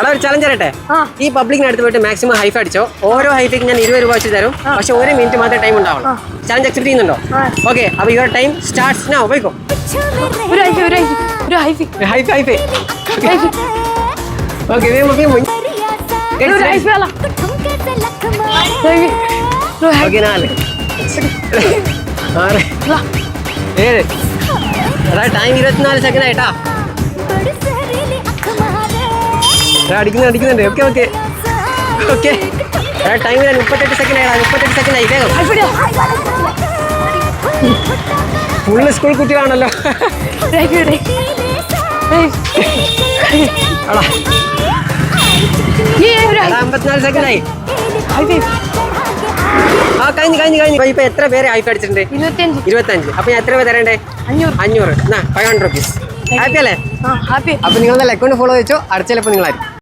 അവിടെ ഒരു ചലഞ്ച് തരട്ടെ ഈ പബ്ലിക്കിന് അടുത്ത് പോയിട്ട് മാക്സിമം ഹൈഫ് അടിച്ചോ. ഓരോ ഹൈഫിക്ക് ഞാൻ ഇരുപത് രൂപ വെച്ച് തരും. പക്ഷെ ഒരു മിനിറ്റ് മാത്രമേ ടൈം ഉണ്ടാവുള്ളൂ. ചലഞ്ച് അക്സെപ്റ്റ് ചെയ്യുന്നുണ്ടോ. ഓക്കെ അപ്പൊ യുവർ ടൈം സ്റ്റാർട്ട്സ് നൗ പോയിക്കോ. ഒരു ഹൈഫ് ഒരു ഹൈഫ് ഒരു ഹൈഫ് ഹൈഫ് ഹൈഫ് ഓക്കെ ഹൈഫി ഒരു ഹൈഫി ഓക്കെ നാല്. ആറ്. ഏഴ്. അതാ ടൈം ഇരുപത്തിനാല് സെക്കൻഡ് ആയിട്ടാ. അടിക്കുന്നു അടിക്കുന്നുണ്ട് ഓക്കെ ഓക്കെ. ഓക്കെ. ടൈം ഞാൻ മുപ്പത്തെട്ട് സെക്കൻഡ് ആയിടാ മുപ്പത്തെട്ട് സെക്കൻഡ് ആയി. വേഗം. ഫുള്ള് സ്കൂൾ കുട്ടികളാണല്ലോ. അമ്പത്തിനാല് സെക്കൻഡ് ആയി. ആ കഴിഞ്ഞു കഴിഞ്ഞു കഴിഞ്ഞു. ഇപ്പൊ- എത്ര പേര് ഹൈപ്പ് അടിച്ചിട്ടുണ്ട്? ഇരുപത്തഞ്ച് അപ്പൊ ഞാൻ എത്ര പേര് തരണ്ടേ? അഞ്ഞൂറ്. ഫൈവ് ഹൺഡ്രഡ് റുപ്പീസ് ഹാപ്പി അല്ലേ? അപ്പൊ നിങ്ങൾ നല്ല അക്കൗണ്ട് ഫോളോ വെച്ചോ അടച്ചാലപ്പോ നിങ്ങളായിരിക്കും.